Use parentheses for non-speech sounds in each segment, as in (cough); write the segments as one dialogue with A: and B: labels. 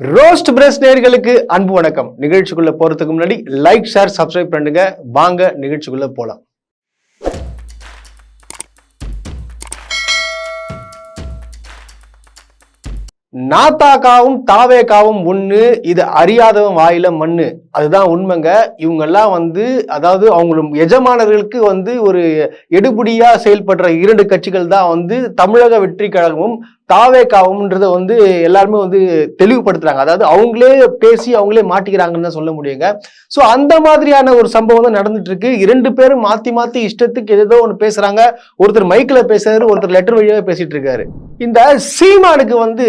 A: Roast press நேர்களுக்கு அன்பு வணக்கம். நிகழ்ச்சிக்குள்ள போறதுக்கு முன்னாடி லைக் ஷேர் சப்ஸ்கிரைப் பண்ணுங்க வாங்க நிகழ்ச்சிக்குள்ள போலாம். நாத்தாக்காவும் தாவேக்காவும் ஒன்று இது அறியாதவன் வாயில மண்ணு. அதுதான் உண்மைங்க. இவங்கெல்லாம் வந்து அதாவது அவங்களும் எஜமானர்களுக்கு வந்து ஒரு எடுபடியாக செயல்படுற இரண்டு கட்சிகள் தான் வந்து தமிழக வெற்றி கழகமும் தாவேக்காவும்ன்றத வந்து எல்லாருமே வந்து தெளிவுபடுத்துறாங்க. அதாவது அவங்களே பேசி அவங்களே மாட்டிக்கிறாங்கன்னு தான் சொல்ல முடியுங்க. ஸோ அந்த மாதிரியான ஒரு சம்பவம் தான் நடந்துட்டு இருக்கு இரண்டு பேரும் மாற்றி மாற்றி இஷ்டத்துக்கு ஏதோ ஒன்று பேசுறாங்க. ஒருத்தர் மைக்கில் பேசுறாரு ஒருத்தர் லெட்டர் வழியாக பேசிட்டு இருக்காரு இந்த சீமானுக்கு வந்து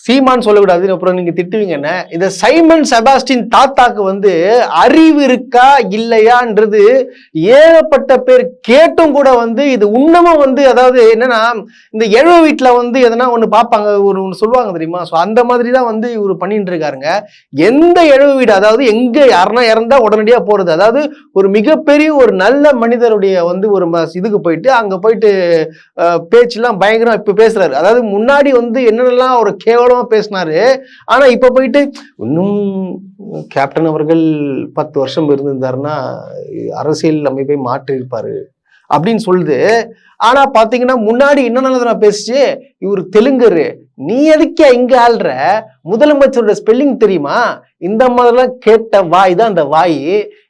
A: சீமான் சொல்லக்கூடாது அப்புறம் நீங்க திட்டுவீங்கன்னு இந்த சைமன் செபாஸ்டின் தாத்தாக்கு வந்து அறிவு இருக்கா இல்லையான்றது ஏகப்பட்ட பேர் கேட்டும் கூட வந்து இது இன்னமும் வந்து அதாவது என்னன்னா இந்த எழுவ வீட்டில் வந்து எதனா ஒன்று பார்ப்பாங்க ஒரு ஒன்று சொல்லுவாங்க தெரியுமா? ஸோ அந்த மாதிரி தான் வந்து இவர் பண்ணிட்டு இருக்காருங்க. எந்த எழுவ வீடு அதாவது எங்க யாருன்னா இறந்தா உடனடியாக போறது? அதாவது ஒரு மிகப்பெரிய ஒரு நல்ல மனிதருடைய வந்து ஒரு ம- இதுக்கு போயிட்டு அங்கே போயிட்டு அஹ், பேச்செல்லாம் பயங்கரம் பேச பேசுறாரு. அதாவது முன்னாடி வந்து என்னென்னலாம் அவர் கேவலமா பேசினாரு ஆனா இப்ப போயிட்டு இன்னும் கேப்டன் அவர்கள் பத்து வருஷம் இருந்திருந்தாருன்னா அரசியல் அமைப்பை மாற்றி இருப்பாரு அப்படின்னு சொல்லுது. ஆனா பாத்தீங்கன்னா முன்னாடி என்ன பேசிச்சு இவர் தெலுங்கரு நீ எதுக்கே இங்க ஆள்ற? முதலமைச்சரோட ஸ்பெல்லிங் தெரியுமா? இந்த மாதிரிலாம் கேட்ட வாய் தான் அந்த வாய்.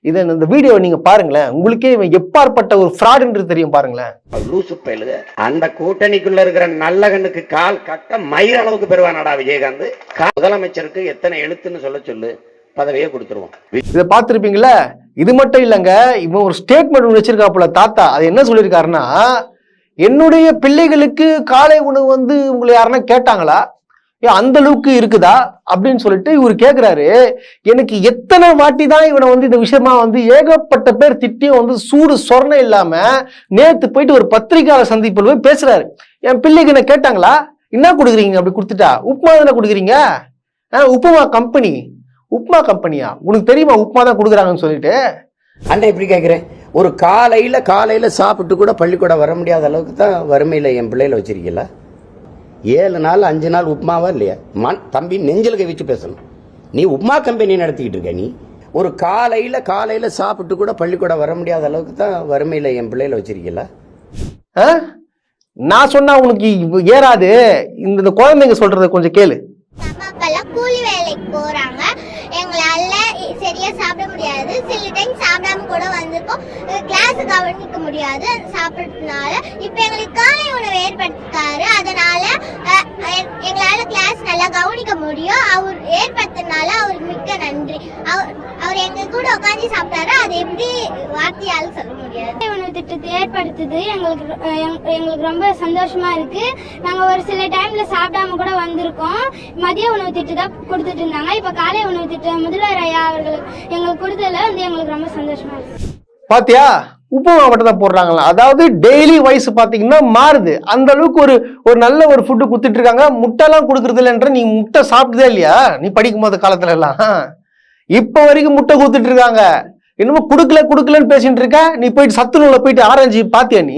A: இதை இந்த வீடியோ நீங்க பாருங்களேன். உங்களுக்கே இவன் எப்பாற்பட்ட ஒரு ஃப்ராடுன்றது தெரியும் பாருங்களேன்.
B: லூசு பயலுக அந்த கூட்டணிக்குள்ள இருக்கிற நல்ல கண்ணுக்கு கால் கட்ட மயிர் அளவுக்கு பெறுவானாடா விஜயகாந்த். முதலமைச்சருக்கு எத்தனை எழுத்துன்னு சொல்ல சொல்லு. பதவியே கொடுத்துருவோம்.
A: இதை பார்த்துருப்பீங்களா இது மட்டும் இல்லைங்க. இவன் ஒரு ஸ்டேட்மெண்ட் வச்சிருக்காப்புல தாத்தா. அது என்ன சொல்லியிருக்காருன்னா என்னுடைய பிள்ளைகளுக்கு காலை உணவு வந்து உங்களை யாருன்னா கேட்டாங்களா? ஏன் அந்த அளவுக்கு இருக்குதா? அப்படின்னு சொல்லிட்டு இவர் கேட்குறாரு எனக்கு எத்தனை வாட்டி தான் இவனை வந்து இந்த விஷயமா வந்து ஏகப்பட்ட பேர் திட்டியும் வந்து சூடு சொரணை இல்லாம நேத்து போயிட்டு ஒரு பத்திரிகையாளர் சந்திப்பில் போய் பேசுறாரு. என் பிள்ளைக்கு என்ன கேட்டாங்களா? என்ன கொடுக்குறீங்க? அப்படி கொடுத்துட்டா. உப்புமா தானே கொடுக்குறீங்க? ஆ, உப்புமா கம்பெனி. உப்புமா கம்பெனியா? உனக்கு தெரியுமா உப்புமா தான் கொடுக்குறாங்கன்னு சொல்லிட்டு?
B: அண்ணன் எப்படி கேட்குறேன் ஒரு காலையில காலையில சாப்பிட்டு கூட பள்ளிக்கூடம் வர முடியாத அளவுக்கு தான் வறுமையில என் பிள்ளையில வச்சிருக்கீங்களா ஏழு நாள் அஞ்சு நாள் உப்புமாவா இல்லையா? மண் தம்பி நெஞ்சில் கை வச்சு பேசணும். நீ உப்புமா கம்பெனி நடத்திக்கிட்டு இருக்க நீ. ஒரு காலையில காலையில சாப்பிட்டு கூட பள்ளிக்கூடம் வர முடியாத அளவுக்கு தான் வறுமையில என் பிள்ளையில வச்சிருக்கீங்களா
A: ஆ? நான் சொன்னா உனக்கு ஏறாது. இந்த குழந்தைங்க சொல்றத கொஞ்சம் கேளு.
C: கூலி வேலைக்கு எங்களால சரியா சாப்பிட முடியாது. சில டைம் சாப்பிடாம கூட வந்திருக்கோம் கிளாஸ் கவனிக்க முடியாது. அது சாப்பிட்றதுனால இப்ப எங்களுக்கு காலை உணவு ஏற்படுத்தாரு. அதனால எங்களால கிளாஸ் நல்லா கவனிக்க முடியும். அவர் ஏற்படுத்தினால அவருக்கு மிக்க நன்றி. அவர் அவர் எங்க கூட உட்காந்து சாப்பிட்டாரு. எப்படி வார்த்தையால சொல்ல முடியாது?
D: உணவு திட்டத்தை ஏற்படுத்துது. எங்களுக்கு எங்- எங்களுக்கு ரொம்ப சந்தோஷமா இருக்கு. நாங்க ஒரு சில டைம்ல சாப்பிடாம கூட வந்திருக்கோம். மதிய உணவு திட்டம் தான் கொடுத்துட்டு இருந்தாங்க. இப்ப காலை உணவு திட்டம் முதல்வர் ஐயா அவர்கள் எங்களுக்கு கொடுத்ததுல வந்து எங்களுக்கு ரொம்ப சந்தோஷமா இருக்கு.
A: பாத்தியா? உப்புமா மட்டும் தான் போடுறாங்களா அதாவது டெய்லி வயசு பாத்தீங்கன்னா மாறுது. அந்த அளவுக்கு ஒரு ஒரு நல்ல ஒரு ஃபுட்டு குத்துட்டு இருக்காங்க. முட்டைலாம் கொடுக்கறது இல்லைன்ற நீ முட்டை சாப்பிட்டதே இல்லையா? நீ படிக்கும் போது காலத்துல எல்லாம் இப்ப வரைக்கும் முட்டை கொடுத்துட்டு இருக்காங்க. என்னமோ குடுக்கல குடுக்கலன்னு பேசிட்டு இருக்க? நீ போயிட்டு சத்து நூலை போயிட்டு ஆரஞ்சு பாத்தியா நீ?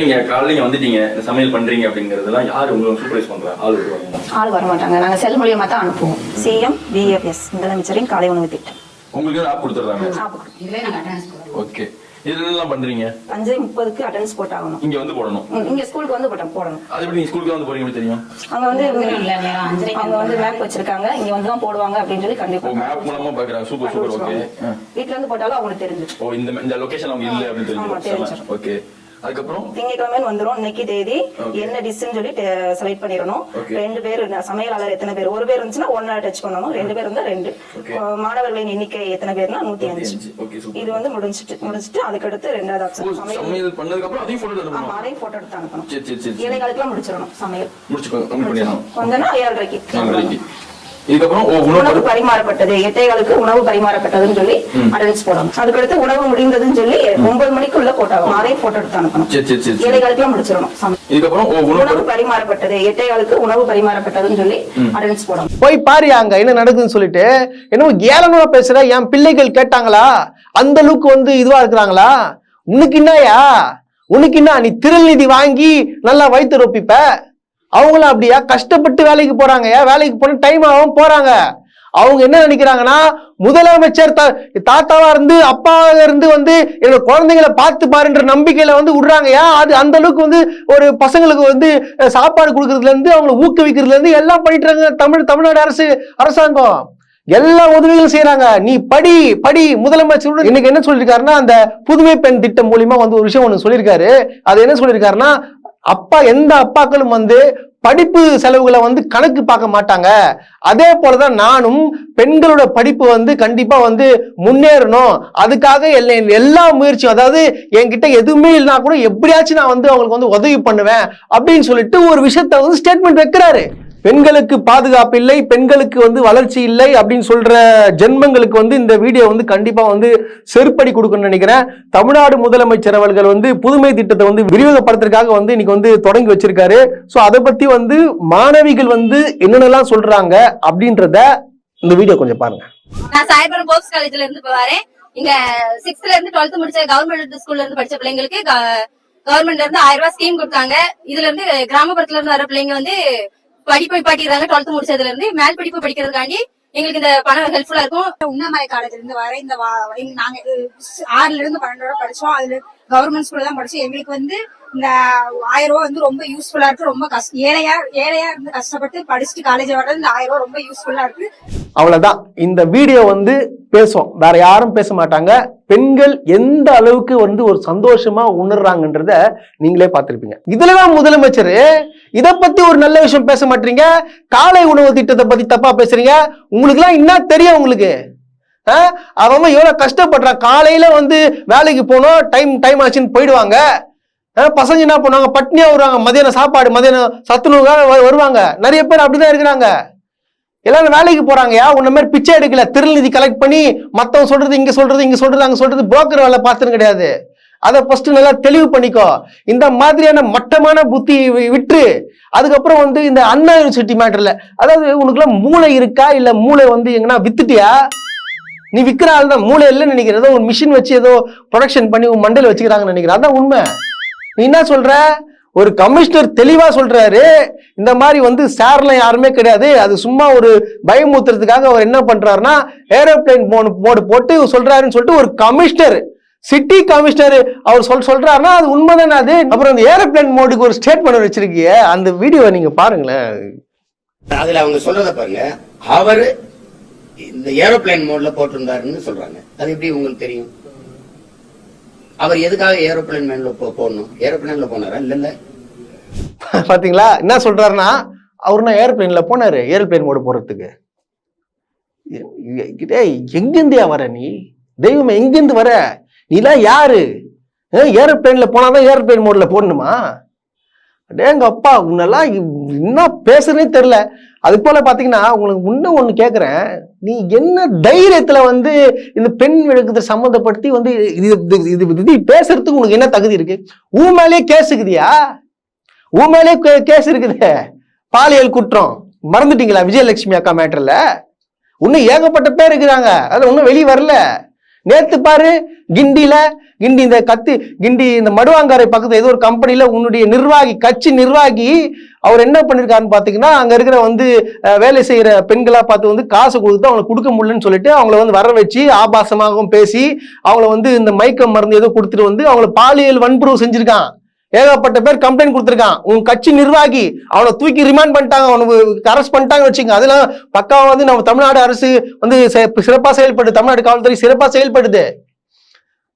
E: நீங்க காலையில வந்துட்டீங்க. இந்த சமையல் பண்றீங்க அப்படிங்கறதெல்லாம் யாரு உங்களுக்கு சூப்பர்வைஸ் பண்றா? ஆள் வருவாங்க.
F: ஆள் வர மாட்டாங்க நாங்க செல் மூலியமா தான் அனுப்புவோம். சிஎம் பிஎஃப்எஸ் முதலமைச்சரின் காலை உணவு திட்டம்.
E: உங்களுக்கு ஆப் கொடுத்துறாங்க ஓகே இதெல்லாம் பண்றீங்க?
F: அஞ்சு முப்பதுக்கு அட்டெண்டன்ஸ் போட்டாகணும்.
E: இங்க வந்து போடணும்.
F: இங்க ஸ்கூலுக்கு வந்து போட்டோம் போடணும்.
E: அது எப்படி நீங்க ஸ்கூலுக்கு வந்து போறீங்க தெரியும்?
F: அங்க வந்து அவங்க வந்து மேப் வச்சிருக்காங்க. இங்க வந்து தான் போடுவாங்க அப்படின்னு சொல்லி கண்டிப்பா
E: மேப் மூலமா பாக்குறாங்க சூப்பர் சூப்பர் ஓகே
F: வீட்ல இருந்து போட்டாலும் அவங்களுக்கு தெரிஞ்சு
E: ஓ இந்த இந்த லொகேஷன் அவங்க இல்ல அப்படின்னு
F: தெரிஞ்சிரும்.
E: ஓகே அதுக்கப்புறம்?
F: திங்கக்கிழமை வந்துரும். இன்னைக்கு தேதி. என்ன டிஷ்னு சொல்லி செலக்ட் பண்ணிடணும். ரெண்டு பேர் சமையலாளர் எத்தனை பேர்? ஒரு பேர் இருந்துச்சுன்னா ஒன்னா டச் பண்ணணும். ரெண்டு பேர் இருந்தா ரெண்டு. மாணவர்களின் எண்ணிக்கை எத்தனை பேர்னா நூத்தி அஞ்சு.
E: 105. Okay, super.
F: இது வந்து முடிஞ்சிட்டு முடிஞ்சிட்டு அதுக்கடுத்து ரெண்டாவது ஆப்ஷன் சமையல்.
E: பண்ணதுக்கு அப்புறம் அதையும் போட்டோ எடுக்கணும்
F: அதையும் போட்டோ எடுத்து அனுப்பணும். ஏழைகளுக்குலாம் முடிச்சிடணும் சமையல்.
E: முடிச்சுக்கோ கம்மி பண்ணிடணும்
F: கொஞ்சம்னா ஏழரைக்கு.
E: இதுக்கப்புறம் உணவு
F: பரிமாறப்பட்டது எட்டைகளுக்கு உணவு பரிமாறப்பட்டதுன்னு சொல்லி அட்டெண்டன்ஸ் போடணும். அதுக்கடுத்து உணவு முடிந்ததுன்னு சொல்லி ஒன்பது மணிக்குள்ள போட்டாகும் அதையும் போட்டோ எடுத்து அனுப்பணும். ஏழைகளுக்குலாம் முடிச்சிடணும்.
E: இதுக்கப்புறம்
F: உணவு பரிமாறப்பட்டது எட்டைகளுக்கு உணவு பரிமாறப்பட்டதுன்னு சொல்லி அட்டெண்டன்ஸ் போடணும்.
A: போய் பாரு அங்க என்ன நடக்குதுன்னு சொல்லிட்டு. என்னமோ ஏளனமா பேசுற என் பிள்ளைகள் கேட்டாங்களா? அந்த அளவுக்கு வந்து இதுவா இருக்கிறாங்களா? உனக்கு என்னயா உனக்கு என்ன நீ திருநிதி வாங்கி நல்லா வயிற்று ரொப்பிப்ப? அவங்களும் அப்படியா? கஷ்டப்பட்டு வேலைக்கு போறாங்க. வேலைக்கு போன டைம் ஆகும் போறாங்க. அவங்க என்ன நினைக்கிறாங்கன்னா முதலமைச்சர் தாத்தாவா இருந்து அப்பாவாக இருந்து வந்து என்னோட குழந்தைங்களை பார்த்து பாருன்ற நம்பிக்கையில வந்து விடுறாங்கயா அது அந்த அளவுக்கு வந்து ஒரு பசங்களுக்கு வந்து சாப்பாடு கொடுக்கறதுல இருந்து அவங்களை ஊக்குவிக்கிறதுல இருந்து எல்லாம் பண்ணிட்டு இருக்காங்க தமிழ் தமிழ்நாடு அரசு அரசாங்கம். எல்லா உதவிகளும் செய்யறாங்க நீ படி படி முதலமைச்சர் இன்னைக்கு என்ன சொல்லியிருக்காருன்னா அந்த புதுமை பெண் திட்டம் மூலியமா வந்து ஒரு விஷயம் ஒன்று சொல்லியிருக்காரு. அது என்ன சொல்லியிருக்காருன்னா அப்பா எந்த அப்பாக்களும் வந்து படிப்பு செலவுகளை வந்து கணக்கு பார்க்க மாட்டாங்க. அதே போலதான் நானும் பெண்களோட படிப்பு வந்து கண்டிப்பா வந்து முன்னேறணும். அதுக்காக எல்லா எல்லா முயற்சியும் அதாவது என்கிட்ட எதுவுமே இல்லைனா கூட எப்படியாச்சும் நான் வந்து அவங்களுக்கு வந்து உதவி பண்ணுவேன் அப்படின்னு சொல்லிட்டு ஒரு விஷயத்த வந்து ஸ்டேட்மெண்ட் வைக்கிறாரு. பெண்களுக்கு பாதுகாப்பு இல்லை பெண்களுக்கு வந்து வளர்ச்சி இல்லை அப்படின்னு சொல்ற ஜென்மங்களுக்கு வந்து இந்த வீடியோ வந்து கண்டிப்பா வந்து செருப்படி கொடுக்கணும்னு நினைக்கிறேன். தமிழ்நாடு முதலமைச்சர் அவர்கள் வந்து புதுமை திட்டத்தை வந்து விரிவுபடுத்துறதுக்காக வந்து இன்னைக்கு வந்து தொடங்கி வச்சிருக்காரு. ஸோ அதை பத்தி வந்து மாணவிகள் வந்து என்னென்னலாம் சொல்றாங்க அப்படின்றத இந்த வீடியோ கொஞ்சம் பாருங்க.
G: நான் சாயபுரம் போக்ஸ் காலேஜ்ல இருந்து இப்ப வரேன். இங்க சிக்ஸ்த்ல இருந்து டுவெல்த் முடிச்ச கவர்மெண்ட் ஸ்கூல்ல இருந்து படிச்ச பிள்ளைங்களுக்கு கவர்மெண்ட்ல இருந்து ஆயிரம் ரூபாய் ஸ்கீம் கொடுத்தாங்க. இதுல இருந்து கிராமப்புறத்துல இருந்து வர பிள்ளைங்க வந்து படிப்பு பாட்டிடுறாங்க டுவெல்த் முடிச்சதுல இருந்து மேல் படிப்பு படிக்கிறதுக்காண்டி எங்களுக்கு இந்த பணம் ஹெல்ப்ஃபுல்லா இருக்கும்.
H: உண்ணாமலை காலேஜ்ல இருந்து வர இந்த வா- நாங்க ஆறுல இருந்து பன்னெண்டோட படிச்சோம். அதுல கவர்மெண்ட் ஸ்கூல்ல தான் படிச்சோம். எங்களுக்கு வந்து இந்த ஆயிரம் ரூபாய் வந்து ரொம்ப யூஸ்ஃபுல்லா இருக்கு ரொம்ப கஷ்ட ஏழையா ஏழையா இருந்து கஷ்டப்பட்டு படிச்சுட்டு காலேஜ் வர்றது இந்த ஆயிரம் ரூபாய் ரொம்ப யூஸ்ஃபுல்லா இருக்கு.
A: அவ்வளவுதான். இந்த வீடியோ வந்து பேசும் வேற யாரும் பேச மாட்டாங்க. பெண்கள் எந்த அளவுக்கு வந்து ஒரு சந்தோஷமா உணர்றாங்கன்றத நீங்களே பார்த்திருப்பீங்க. இதுலதான் முதலமைச்சர் இதை பத்தி ஒரு நல்ல விஷயம் பேச மாட்டீங்க. காலை உணவு திட்டத்தை பத்தி தப்பா பேசுறீங்க. உங்களுக்கு எல்லாம் என்ன தெரியும் உங்களுக்கு? ஆ? அவன் எவ்வளவு கஷ்டப்படுறான். காலையில வந்து வேலைக்கு போனோம் டைம் டைம் ஆச்சுன்னு போயிடுவாங்க. பசங்க என்ன பண்ணுவாங்க? பட்னியா வருவாங்க. மதியானம் சாப்பாடு மதியானம் சத்துணவுக்காக வருவாங்க. நிறைய பேர் அப்படிதான் இருக்கிறாங்க. எல்லாரும் வேலைக்கு போறாங்கயா உன்ன மாதிரி பிச்சை எடுக்கல. திருநிதி கலெக்ட் பண்ணி மத்தவங்க சொல்றது இங்க சொல்றது இங்க சொல்றது அங்க சொல்றது புரோக்கர் வேலை பார்த்தது கிடையாது. அதை ஃபர்ஸ்ட் நல்லா தெளிவு பண்ணிக்கோ. இந்த மாதிரியான மட்டமான புத்தி விற்று விட்டு அதுக்கப்புறம் வந்து இந்த அண்ணா யூனிவர்சிட்டி மேட்டர்ல அதாவது உனக்குலாம் மூளை இருக்கா? இல்ல மூளை வந்து எங்கன்னா வித்துட்டியா? நீ விற்கிற ஆள் தான் மூளை இல்லைன்னு நினைக்கிறேன். ஏதோ ஒரு மிஷின் வச்சு ஏதோ ப்ரொடக்ஷன் பண்ணி உன் மண்டல வச்சுக்கிறாங்கன்னு நினைக்கிறேன். அதான் உண்மை. நீ என்ன சொல்ற? ஒரு கமிஷனர் தெளிவா சொல்றாரு. இந்த மாதிரி வந்து சார்லாம் யாருமே கிடையாது. அது சும்மா ஒரு பயமுத்துறதுக்காக அவர் என்ன பண்றாருன்னா ஏரோப்ளேன் மோடு மோடு போட்டு சொல்றாருன்னு சொல்லிட்டு ஒரு கமிஷனர் சிட்டி கமிஷனர் அவர் சொல் சொல்றாருன்னா அது உண்மைதானே அது? அப்புறம் அந்த ஏரோப்ளேன் மோடுக்கு ஒரு ஸ்டேட்மெண்ட் வச்சிருக்கியே. அந்த வீடியோவை நீங்க பாருங்களேன்.
B: அதுல அவங்க சொல்றத பாருங்க. அவரு இந்த ஏரோப்ளேன் மோட்ல போட்டிருந்தாருன்னு சொல்றாங்க. அது எப்படி உங்களுக்கு தெரியும்? அவர் எதுக்காக ஏரோப்ளேன் மேன்ல போடணும்? ஏரோப்ளேன்ல போனாரா? இல்ல இல்ல. (laughs)
A: பாத்தீங்களா? என்ன சொல்றாருன்னா அவர் நான் ஏரோப்ளேன்ல போனாரு ஏரோப்ளேன் மோடு போறதுக்கு. டேய் எங்கிருந்தியா வர நீ? தெய்வம் எங்கிருந்து வர? நீலாம் யாரு? ஏரோப்ளேன்ல போனாதான் ஏரோப்ளேன் மோட்ல போடணுமா? டேங்க அப்பா உன்னெல்லாம் என்ன பேசுறதே தெரியல. அது போல பாத்தீங்கன்னா உங்களுக்கு இன்னும் ஒண்ணு கேக்குறேன். நீ என்ன தைரியத்துல வந்து இந்த பெண் விளக்கத்தை சம்மந்தப்படுத்தி வந்து இது இது- இது பேசுறதுக்கு உனக்கு என்ன தகுதி இருக்கு? உன் மேலேயே கேஸ் இருக்குதியா? உன் மேலே கேஸ் இருக்குது. பாலியல் குற்றம். மறந்துட்டீங்களா விஜயலட்சுமி அக்கா மேட்டர்ல இன்னும் ஏகப்பட்ட பேர் இருக்கிறாங்க. அது ஒன்றும் வெளியே வரல. நேத்து பாரு கிண்டியில கிண்டி இந்த கத்தி கிண்டி இந்த மடுவாங்காரை பக்கத்துல ஏதோ ஒரு கம்பெனில உன்னுடைய நிர்வாகி கட்சி நிர்வாகி அவர் என்ன பண்ணிருக்காருன்னு பாத்தீங்கன்னா அங்க இருக்கிற வந்து வேலை செய்யற பெண்களா பார்த்து வந்து காசு கொடுத்து அவங்களுக்கு கொடுக்க முடியலன்னு சொல்லிட்டு அவங்கள வந்து வர வச்சு ஆபாசமாகவும் பேசி அவங்கள வந்து இந்த மயக்க மருந்து ஏதோ கொடுத்துட்டு வந்து அவங்கள பாலியல் வன்புறவு செஞ்சிருக்கான். ஏகப்பட்ட பேர் கம்ப்ளைண்ட் கொடுத்துருக்கான். உன் கட்சி நிர்வாகி அவனை தூக்கி ரிமாண்ட் பண்ணிட்டாங்க அவனுக்கு அரெஸ்ட் பண்ணிட்டாங்க வச்சுங்க அதெல்லாம் பக்காவாக வந்து நம்ம தமிழ்நாடு அரசு வந்து சிறப்பாக செயல்படுது. தமிழ்நாடு காவல்துறை சிறப்பாக செயல்படுது.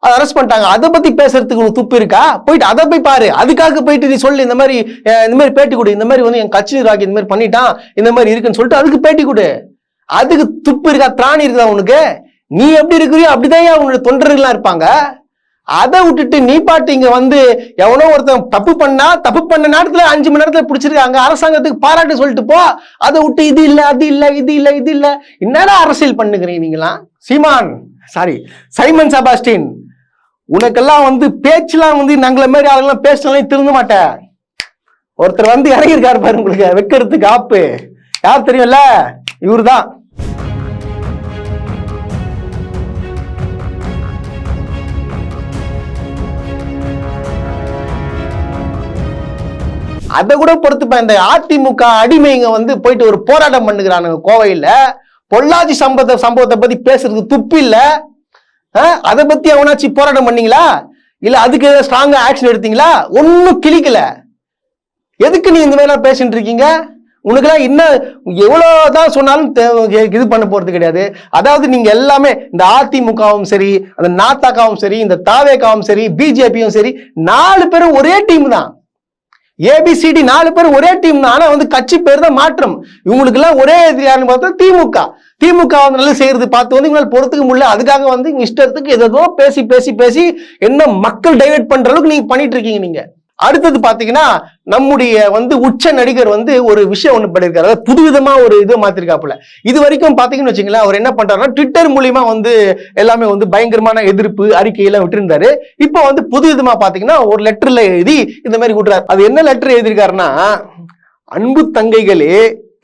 A: அதை அரெஸ்ட் பண்ணிட்டாங்க. அதை பத்தி பேசுறதுக்கு ஒரு துப்பு இருக்கா? போயிட்டு அதை போய் பாரு. அதுக்காக போயிட்டு நீ சொல்லு இந்த மாதிரி இந்த மாதிரி பேட்டி கொடு. இந்த மாதிரி வந்து என் கட்சி நிர்வாகி இந்த மாதிரி பண்ணிட்டான் இந்த மாதிரி இருக்குன்னு சொல்லிட்டு அதுக்கு பேட்டி கொடு. அதுக்கு துப்பு இருக்கா? திராணி இருக்குதா உனக்கு? நீ எப்படி இருக்கிறியோ அப்படிதான் உன்னோட தொண்டர்கள்லாம் இருப்பாங்க? அதை விட்டுட்டு நீ பாட்டு இங்க வந்து எவனோ ஒருத்தன் தப்பு பண்ணா தப்பு பண்ண நேரத்துல அஞ்சு மணி நேரத்துல பிடிச்சிருக்காங்க. அரசாங்கத்துக்கு பாராட்டு சொல்லிட்டு போ. அதை விட்டு இது இல்ல அது இல்ல இது இல்ல இது இல்ல. என்னடா அரசியல் பண்ணுகிறீங்க நீங்களாம்? சீமான் சாரி சைமன் சபாஸ்டின் உனக்கெல்லாம் வந்து பேச்செல்லாம் வந்து நாங்கள மாதிரி ஆளுங்கெல்லாம் பேசினாலும் திருந்த மாட்டேன் ஒருத்தர் வந்து இறங்கியிருக்காரு பாரு உங்களுக்கு வைக்கிறதுக்கு ஆப்பு யார் தெரியும்ல? இவர்தான். அதை கூட பொறுத்துப்பேன். இந்த அதிமுக அடிமைங்க வந்து போயிட்டு ஒரு போராட்டம் பண்ணுகிறானுங்க கோவையில். பொள்ளாச்சி சம்பவத்தை சம்பவத்தை பத்தி பேசுறதுக்கு துப்பு இல்லை. அதை பத்தி அவனாச்சு போராட்டம் பண்ணீங்களா? இல்ல அதுக்கு ஸ்ட்ராங்கா ஆக்ஷன் எடுத்தீங்களா? ஒன்னும் கிளிக்கல எதுக்கு நீ இந்த மாதிரிலாம் பேசிட்டு இருக்கீங்க? உனக்கெல்லாம் என்ன எவ்வளவுதான் சொன்னாலும் இது பண்ண போறது கிடையாது. அதாவது நீங்க எல்லாமே இந்த அதிமுகவும் சரி அந்த நாத்தாக்காவும் சரி இந்த தாவேக்காவும் சரி பிஜேபியும் சரி நாலு பேரும் ஒரே டீம் தான். ஏபிசிடி நாலு பேர் ஒரே டீம் தான் ஆனா வந்து கட்சி பேர் தான் மாற்றம். இவங்களுக்கு எல்லாம் ஒரே எதிரியாருன்னு பார்த்தா திமுக. திமுக வந்து நல்லா செய்யறது பார்த்து வந்து இவங்களால பொறுத்துக்க முடியல. அதுக்காக வந்து இஷ்டத்துக்கு எதோ பேசி பேசி பேசி என்ன மக்கள் டைவர்ட் பண்ற அளவுக்கு நீங்க பண்ணிட்டு இருக்கீங்க நீங்க. அடுத்தது பாத்தீங்கன்னா நம்முடைய வந்து உச்ச நடிகர் வந்து ஒரு விஷயம் ஒண்ணு பண்ணிருக்காரு. அதாவது புதுவிதமா ஒரு இது மாத்திருக்காப்புல. இது வரைக்கும் பாத்தீங்கன்னு வச்சுங்களேன் அவர் என்ன பண்றாருன்னா ட்விட்டர் மூலியமா வந்து எல்லாமே வந்து பயங்கரமான எதிர்ப்பு அறிக்கையெல்லாம் விட்டுருந்தாரு. இப்போ வந்து புதுவிதமா பாத்தீங்கன்னா ஒரு லெட்டர்ல எழுதி இந்த மாதிரி விட்டுறாரு அது என்ன லெட்டர் எழுதியிருக்காருன்னா அன்பு தங்கைகளே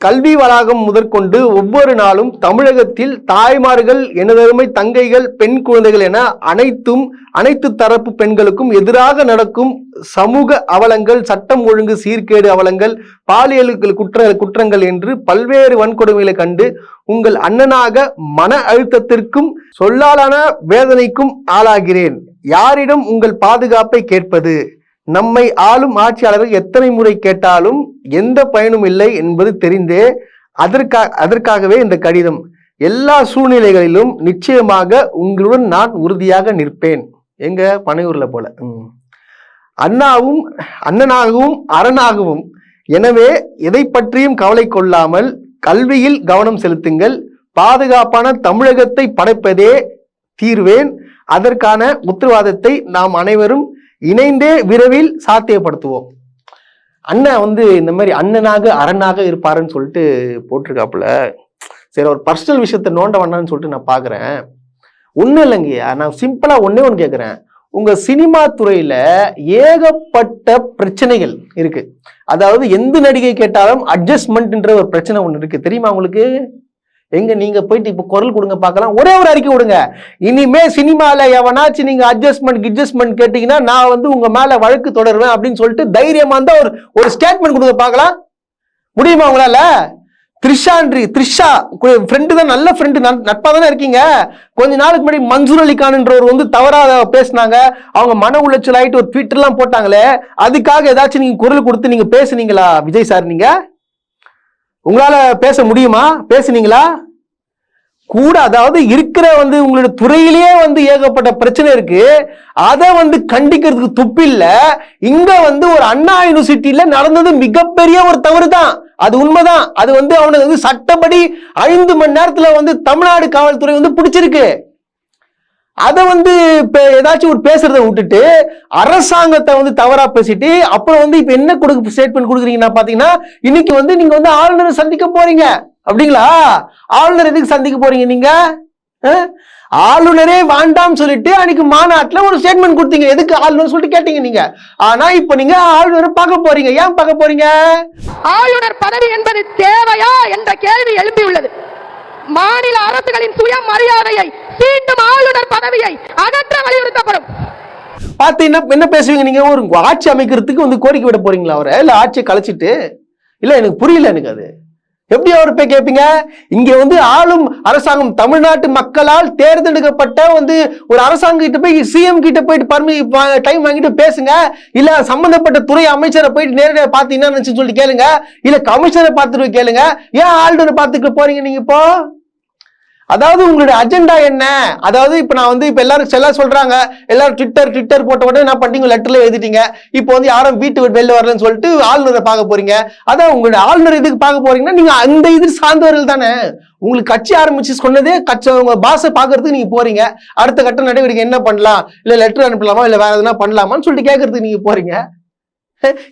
A: கல்வி வளாகம் முதற்கொண்டு ஒவ்வொரு நாளும் தமிழகத்தில் தாய்மார்கள் எனதருமை தங்கைகள் பெண் குழந்தைகள் என அனைத்தும் அனைத்து தரப்பு பெண்களுக்கும் எதிராக நடக்கும் சமூக அவலங்கள் சட்டம் ஒழுங்கு சீர்கேடு அவலங்கள் பாலியல் குற்ற குற்றங்கள் என்று பல்வேறு வன்கொடுமைகளை கண்டு உங்கள் அண்ணனாக மன அழுத்தத்திற்கும் சொல்லாலான வேதனைக்கும் ஆளாகிறேன். யாரிடம் உங்கள் பாதுகாப்பை கேட்பது? நம்மை ஆளும் ஆட்சியாளர்கள் எத்தனை முறை கேட்டாலும் எந்த பயனும் இல்லை என்பது தெரிந்தே அதற்காக அதற்காகவே இந்த கடிதம். எல்லா சூழ்நிலைகளிலும் நிச்சயமாக உங்களுடன் நான் உறுதியாக நிற்பேன். எங்க? பனையூர்ல போல. ம். அண்ணாவும் அண்ணனாகவும் அரணாகவும். எனவே எதை பற்றியும் கவலை கொள்ளாமல் கல்வியில் கவனம் செலுத்துங்கள். பாதுகாப்பான தமிழகத்தை படைப்பதே தீர்வேன். அதற்கான உத்தரவாதத்தை நாம் அனைவரும் இணைந்தே விரைவில் சாத்தியப்படுத்துவோம். அண்ணன் வந்து இந்த மாதிரி அண்ணனாக அரணாக இருப்பாருன்னு சொல்லிட்டு போட்டிருக்காப்புல. சரி ஒரு பர்சனல் விஷயத்த நோண்ட வேண்டாம்னு சொல்லிட்டு நான் பார்க்குறேன் ஒன்றும் இல்லைங்கய்யா நான் சிம்பிளாக ஒன்றே ஒன்று கேட்குறேன் உங்கள் சினிமா துறையில் ஏகப்பட்ட பிரச்சனைகள் இருக்கு. அதாவது எந்த நடிகை கேட்டாலும் அட்ஜஸ்ட்மெண்ட்ன்ற ஒரு பிரச்சனை ஒன்று இருக்கு. தெரியுமா உங்களுக்கு? எங்க நீங்க போயிட்டு இப்போ குரல் கொடுங்க பார்க்கலாம். ஒரே ஒரு அறிக்கை கொடுங்க இனிமே சினிமால எவனாச்சும் நீங்க அட்ஜஸ்ட்மெண்ட் கிட்ஜஸ்ட்மெண்ட் கேட்டீங்கன்னா நான் வந்து உங்க மேல வழக்கு தொடருவேன் அப்படின்னு சொல்லிட்டு தைரியமா இருந்தா ஒரு ஒரு ஸ்டேட்மெண்ட் கொடுங்க பார்க்கலாம். முடியுமா உங்களால? த்ரிஷான்றி த்ரிஷா ஃப்ரெண்டு தான் நல்ல ஃப்ரெண்டு நட்பாக தானே இருக்கீங்க. கொஞ்ச நாளுக்கு முன்னாடி மன்சூர் அலிகான்ன்றவர் வந்து தவறாக பேசினாங்க. அவங்க மன உளைச்சல் ஆகிட்டு ஒரு ட்விட்டர்லாம் போட்டாங்களே. அதுக்காக ஏதாச்சும் நீங்கள் குரல் கொடுத்து நீங்கள் பேசுனீங்களா விஜய் சார் நீங்கள் உங்களால பேச முடியுமா? பேசுனீங்களா? கூட அதாவது இருக்கிற வந்து உங்களுடைய துறையிலேயே வந்து ஏகப்பட்ட பிரச்சனை இருக்கு. அதை வந்து கண்டிக்கிறதுக்கு துப்பில்ல இங்க வந்து ஒரு அண்ணா யூனிவர்சிட்டியில நடந்தது மிகப்பெரிய ஒரு தவறு தான். அது உண்மைதான். அது வந்து அவனுக்கு வந்து சட்டப்படி ஐந்து மணி நேரத்துல வந்து தமிழ்நாடு காவல்துறை வந்து பிடிச்சிருக்கு. அதை வந்து இப்போ ஏதாச்சும் ஒரு பேசுறத விட்டுட்டு அரசாங்கத்தை வந்து தவறா பேசிட்டு அப்புறம் வந்து இப்போ என்ன கொடுக்க ஸ்டேட்மெண்ட் கொடுக்குறீங்கன்னா பார்த்தீங்கன்னா இன்னைக்கு வந்து நீங்க வந்து ஆளுநரை சந்திக்க போறீங்க. அப்படிங்களா? ஆளுநர் எதுக்கு சந்திக்க போறீங்க நீங்க? ஆளுநரே வேண்டாம் சொல்லிட்டு அன்னைக்கு மாநாட்டில் ஒரு ஸ்டேட்மெண்ட் கொடுத்தீங்க. எதுக்கு ஆளுநர் சொல்லிட்டு கேட்டீங்க நீங்க. ஆனா இப்ப நீங்க ஆளுநரை பார்க்க போறீங்க. ஏன் பார்க்க போறீங்க?
I: ஆளுநர் பதவி என்பது தேவையா என்ற கேள்வி எழும்பியுள்ளது. மாநில அரசுகளின் சுயமரியாதையை மீண்டும் ஆளுநர் பதவியை அகற்ற வலியுறுத்தப்படும்.
A: பார்த்து என்ன என்ன பேசுவீங்க நீங்க? ஒரு ஆட்சி அமைக்கிறதுக்கு வந்து கோரிக்கை விட போறீங்களா அவரை? இல்ல ஆட்சியை கலைச்சிட்டு? இல்ல எனக்கு புரியல எனக்கு அது. எப்படி அவர் போய் கேட்பீங்க இங்க வந்து ஆளும் அரசாங்கம் தமிழ்நாட்டு மக்களால் தேர்ந்தெடுக்கப்பட்ட வந்து ஒரு அரசாங்கம் கிட்ட போய் சிஎம் கிட்ட போயிட்டு பர்மி டைம் வாங்கிட்டு பேசுங்க. இல்ல சம்பந்தப்பட்ட துறை அமைச்சரை போயிட்டு நேரடியாக பார்த்து என்ன நினைச்சு சொல்லிட்டு கேளுங்க. இல்ல கமிஷனரை பார்த்துட்டு கேளுங்க. ஏன் ஆளுநரை பார்த்துட்டு போறீங்க நீங்க இப்போ? அதாவது உங்களுடைய அஜெண்டா என்ன? அதாவது இப்ப நான் வந்து இப்ப எல்லாரும் எல்லாம் சொல்றாங்க எல்லாரும் ட்விட்டர் ட்விட்டர் போட்ட உடனே என்ன பண்ணிட்டீங்க லெட்டர்ல எழுதிட்டீங்க. இப்போ வந்து யாரும் வீட்டு வெளில வரலன்னு சொல்லிட்டு ஆளுநரை பார்க்க போறீங்க. அதான் உங்களுடைய ஆளுநர் எதுக்கு பார்க்க போறீங்கன்னா நீங்க அந்த இது சார்ந்தவர்கள் தானே. உங்களுக்கு கட்சி ஆரம்பிச்சு சொன்னதே கட்சி உங்க பாசை பார்க்கறதுக்கு நீங்க போறீங்க. அடுத்த கட்ட நடவடிக்கை என்ன பண்ணலாம்? இல்ல லெட்டர் அனுப்பலாமா? இல்ல வேற எதுனா பண்ணலாமான்னு சொல்லிட்டு கேட்கறதுக்கு நீங்க போறீங்க.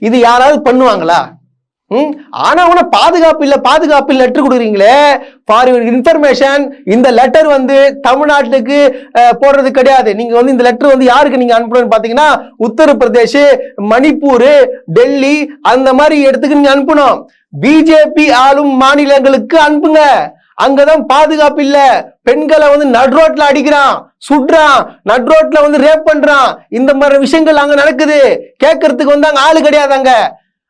A: இது யாராவது பண்ணுவாங்களா? ம்? ஆனால் உன பாதுகாப்பு இல்லை பாதுகாப்பு இல்ல லெட்டர் கொடுக்குறீங்களே? ஃபார் இன்ஃபர்மேஷன் இந்த லெட்டர் வந்து தமிழ்நாட்டுக்கு போடுறது கிடையாது. நீங்கள் வந்து இந்த லெட்டர் வந்து யாருக்கு நீங்கள் அனுப்பணும்னு பார்த்தீங்கன்னா உத்தரப்பிரதேஷ் மணிப்பூர் டெல்லி அந்த மாதிரி இடத்துக்கு நீங்கள் அனுப்பணும். பிஜேபி ஆளும் மாநிலங்களுக்கு அனுப்புங்க. அங்கதான் பாதுகாப்பு இல்ல. பெண்களை வந்து நட்ரோட்ல அடிக்கிறான் சுடுறான் நட்ரோட்ல வந்து ரேப் பண்றான். இந்த மாதிரி விஷயங்கள் அங்க நடக்குது. கேட்கறதுக்கு வந்து அங்க ஆளு கிடையாது அங்க.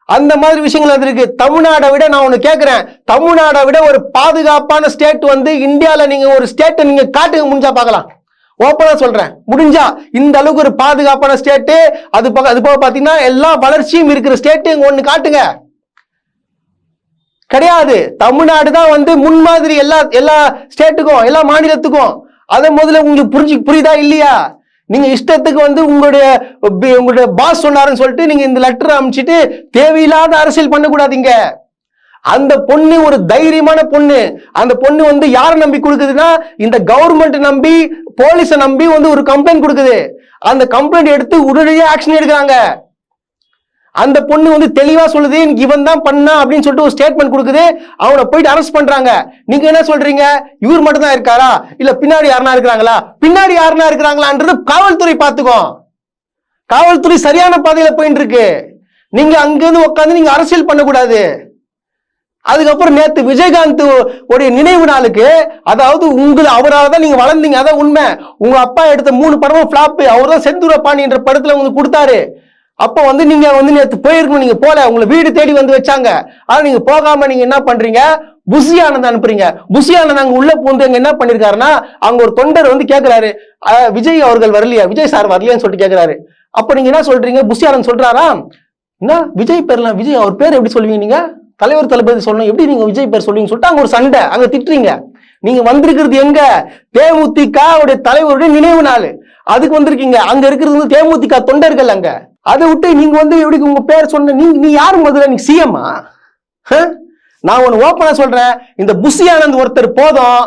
A: அந்த மாதிரி விஷயங்கள் அது இருக்கு தமிழ்நாடை விட நான் ஒண்ணு கேட்குறேன் தமிழ்நாடை விட ஒரு பாதுகாப்பான ஸ்டேட் வந்து இந்தியால நீங்க ஒரு ஸ்டேட்டை நீங்க காட்டுங்க முடிஞ்சா பார்க்கலாம். ஓப்பனா சொல்றேன். முடிஞ்சா இந்த அளவுக்கு ஒரு பாதுகாப்பான ஸ்டேட்டு அது போக அது போக பாத்தீங்கன்னா எல்லா வளர்ச்சியும் இருக்கிற ஸ்டேட்டு இங்கே ஒண்ணு காட்டுங்க. கிடையாது. தமிழ்நாடு தான் வந்து முன்மாதிரி எல்லா எல்லா ஸ்டேட்டுக்கும் எல்லா மாநிலத்துக்கும். அதை முதல்ல உங்களுக்கு புரிஞ்சு புரியுதா இல்லையா? நீங்க இஷ்டத்துக்கு வந்து உங்களுடைய உங்களுடைய பாஸ் சொன்னாருன்னு சொல்லிட்டு நீங்க இந்த லெட்டர் அனுப்பிச்சிட்டு தேவையில்லாத அரசியல் பண்ணக்கூடாதீங்க. அந்த பொண்ணு ஒரு தைரியமான பொண்ணு. அந்த பொண்ணு வந்து யாரை நம்பி கொடுக்குதுன்னா இந்த கவர்மெண்ட் நம்பி போலீஸை நம்பி வந்து ஒரு கம்ப்ளைண்ட் கொடுக்குது. அந்த கம்ப்ளைண்ட் எடுத்து உடனடியாக ஆக்ஷன் எடுக்கிறாங்க. அந்த பொண்ணு வந்து தெளிவா சொல்லுது எனக்கு இவன் தான் பண்ணா அப்படின்னு சொல்லிட்டு ஒரு ஸ்டேட்மெண்ட் கொடுக்குது. அவனை போயிட்டு அரெஸ்ட் பண்றாங்க. நீங்க என்ன சொல்றீங்க? இவர் மட்டும் தான் இருக்காரா? இல்ல பின்னாடி யாருனா இருக்கிறாங்களா? பின்னாடி யாருனா இருக்கிறாங்களான்றது காவல்துறை பாத்துக்கோ காவல்துறை சரியான பாதையில போயிட்டு இருக்கு நீங்க அங்கிருந்து உட்காந்து நீங்க அரசியல் பண்ணக்கூடாது. அதுக்கப்புறம் நேத்து விஜயகாந்த் உடைய நினைவு நாளுக்கு அதாவது உங்களை அவரால் தான் நீங்க வளர்ந்தீங்க. அதான் உண்மை. உங்க அப்பா எடுத்த மூணு படமும் ஃபிளாப் அவர் தான் செந்தூர என்ற படத்துல உங்களுக்கு கொடுத்தாரு. அப்போ வந்து நீங்க வந்து நேற்று போயிருக்கணும். நீங்க போல உங்களை வீடு தேடி வந்து வச்சாங்க. ஆனா நீங்க போகாம நீங்க என்ன பண்றீங்க? புசி ஆனந்த் அனுப்புறீங்க. புசி ஆனந்த் அங்க உள்ள பூந்து அங்க என்ன பண்ணிருக்காருன்னா அங்க ஒரு தொண்டர் வந்து கேக்குறாரு. விஜய் அவர்கள் வரலையா? விஜய் சார் வரலையான்னு சொல்லிட்டு கேக்குறாரு. அப்ப நீங்க என்ன சொல்றீங்க? புசி ஆனந்த் சொல்றாரா? என்ன? விஜய் பேர்லாம் விஜய் அவர் பேர் எப்படி சொல்லுவீங்க நீங்க? தலைவர் தளபதி சொல்லணும். எப்படி நீங்க விஜய் பேர் சொல்லுவீங்க சொல்லிட்டு அங்க ஒரு சண்டை அங்க திட்டுறீங்க. நீங்க வந்திருக்கிறது எங்க? தேமுதிக உடைய தலைவருடைய நினைவு நாள். அதுக்கு வந்திருக்கீங்க. அங்க இருக்கிறது வந்து தேமுதிக தொண்டர்கள் அங்க. அதை விட்டு நீங்க வந்து எப்படி உங்க பேர் சொன்ன நீங்க நீ யாரு முதல்ல? நீ சிஎம்மா நான் ஒன்னு ஓப்பனா சொல்றேன். இந்த புஷி ஆனந்த் ஒருத்தர் போதும்.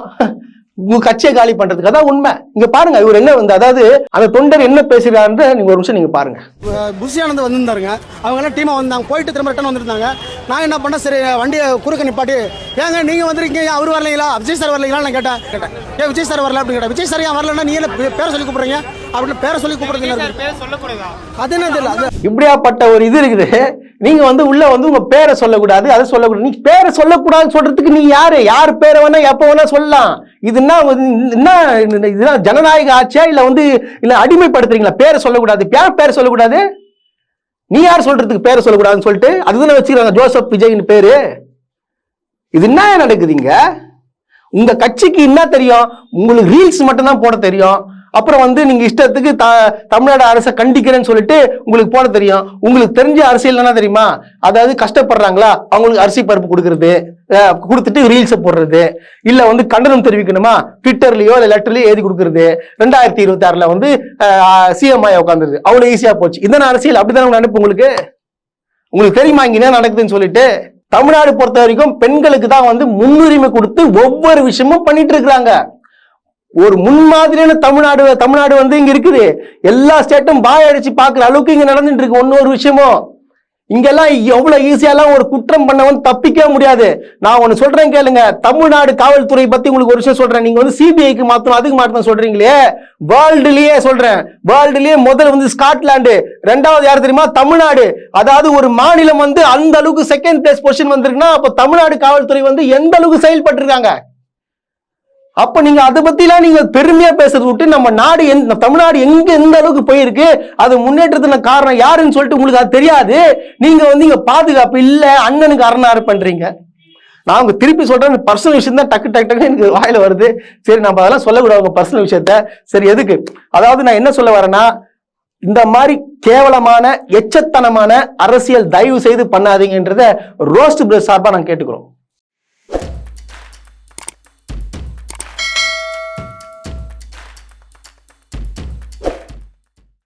A: உங்க கட்சியை காலி பண்றதுக்கு. அதான் உண்மை. இங்க பாருங்க இவர் என்ன வந்து அதாவது அந்த தொண்டர் என்ன பேசுறாருன்னு நீங்க ஒரு நிமிஷம் நீங்க பாருங்க.
J: புஷி ஆனந்த் வந்திருந்தாருங்க. அவங்க எல்லாம் டீமா வந்தாங்க. போயிட்டு திரும்ப ரிட்டன் வந்திருந்தாங்க. நான் என்ன பண்ணேன்? சரி வண்டியை குறுக்க நிப்பாட்டி. ஏங்க நீங்க வந்திருக்கீங்க. அவர் வரலைங்களா? விஜய் சார் வரலைங்களா நான் கேட்டேன். கேட்டேன் ஏன் விஜய் சார் வரல அப்படின்னு கேட்டேன். விஜய் சார் ஏன் வரலன்னா நீ பேரை சொல்லி கூப்பிடுறீங்க? அப்படின்னு பேரை சொல்லி கூப்பிடுறீங்க அது என்ன தெரியல
A: இப்படியாப்பட்ட ஒரு இது இருக்குது. நீங்க வந்து உள்ள வந்து உங்க பேரை சொல்லக்கூடாது அதை சொல்லக்கூடாது. நீ பேரை சொல்லக்கூடாதுன்னு சொல்றதுக்கு நீ யாரு? யார் பேரை வேணா எப்ப வேணா சொல்லலாம். இது என்ன வந்து என்ன இதெல்லாம் ஜனநாயக ஆட்சியா? இல்லை வந்து இல்லை அடிமைப்படுத்துறீங்களா? பேரை சொல்லக்கூடாது. பேர் பேரை சொல்லக்கூடாது? நீ யார் சொல்றதுக்கு பேரை சொல்லக்கூடாதுன்னு சொல்லிட்டு அதுதானே வச்சுக்கிறாங்க ஜோசப் விஜய்னு பேரு. இது என்ன நடக்குதுங்க உங்க கட்சிக்கு என்ன தெரியும்? உங்களுக்கு ரீல்ஸ் மட்டும் தான் போட தெரியும். அப்புறம் வந்து நீங்க இஷ்டத்துக்கு த தமிழ்நாடு அரசை கண்டிக்கிறேன்னு சொல்லிட்டு உங்களுக்கு போட தெரியும். உங்களுக்கு தெரிஞ்ச அரசியல் என்ன தெரியுமா? அதாவது கஷ்டப்படுறாங்களா? அவங்களுக்கு அரிசி பருப்பு கொடுக்கறது கொடுத்துட்டு ரீல்ஸை போடுறது. இல்லை வந்து கண்டனம் தெரிவிக்கணுமா? ட்விட்டர்லையோ இல்லை லெட்டர்லையோ எழுதி கொடுக்குறது. ரெண்டாயிரத்தி இருபத்தி ஆறில் வந்து சிஎம் ஆய உட்காந்துருது அவ்வளோ ஈஸியாக போச்சு. இதான அரசியல் அப்படிதான் நினைப்பு உங்களுக்கு? உங்களுக்கு தெரியுமா இங்கே என்ன நடக்குதுன்னு சொல்லிட்டு? தமிழ்நாடு பொறுத்த வரைக்கும் பெண்களுக்கு தான் வந்து முன்னுரிமை கொடுத்து ஒவ்வொரு விஷயமும் பண்ணிட்டு இருக்கிறாங்க. ஒரு முன்மாதிரியான தமிழ்நாடு தமிழ்நாடு வந்து இங்க இருக்குது. எல்லா ஸ்டேட்டும் பாய் அடிச்சு பாக்குற அளவுக்கு இங்க நடந்துட்டு இருக்கு. ஒன்னொரு விஷயமும் இங்கெல்லாம் எவ்வளவு ஈஸியாலாம் ஒரு குற்றம் பண்ணவன் தப்பிக்கவே முடியாது. நான் ஒன்னு சொல்றேன் கேளுங்க. தமிழ்நாடு காவல்துறை பத்தி உங்களுக்கு ஒரு விஷயம் சொல்றேன். நீங்க வந்து சிபிஐக்கு மாத்தணும் அதுக்கு மாத்தணும் சொல்றீங்களே? வேர்ல்டுலயே சொல்றேன். வேர்ல்டுலயே முதல்ல வந்து ஸ்காட்லாண்டு ரெண்டாவது யார் தெரியுமா? தமிழ்நாடு. அதாவது ஒரு மாநிலம் வந்து அந்த அளவுக்கு செகண்ட் பிளேஸ் பொசிஷன் வந்திருக்குன்னா அப்ப தமிழ்நாடு காவல்துறை வந்து எந்த அளவுக்கு செயல்பட்டு இருக்காங்க அப்ப நீங்க அதை பத்திலாம் நீங்க பெருமையா பேசுறது விட்டு நம்ம நாடு எந்த தமிழ்நாடு எங்க எந்த அளவுக்கு போயிருக்கு அது முன்னேற்றத்துக்கு காரணம் யாருன்னு சொல்லிட்டு உங்களுக்கு அது தெரியாது. நீங்க வந்து இங்க பாதுகாப்பு இல்ல அண்ணனுக்கு அரணாறு பண்றீங்க. நான் உங்க திருப்பி சொல்றேன் பர்சனல் விஷயம் தான் டக்கு டக்கு டக்கு எனக்கு வாயில வருது. சரி நம்ம அதெல்லாம் சொல்லக்கூடாது உங்க பர்சனல் விஷயத்த. சரி எதுக்கு? அதாவது நான் என்ன சொல்ல வரேன்னா இந்த மாதிரி கேவலமான எச்சத்தனமான அரசியல் தயவு செய்து பண்ணாதீங்கன்றத ரோஸ்ட் பிரஸ் சார்பா நாங்கள் கேட்டுக்கிறோம்.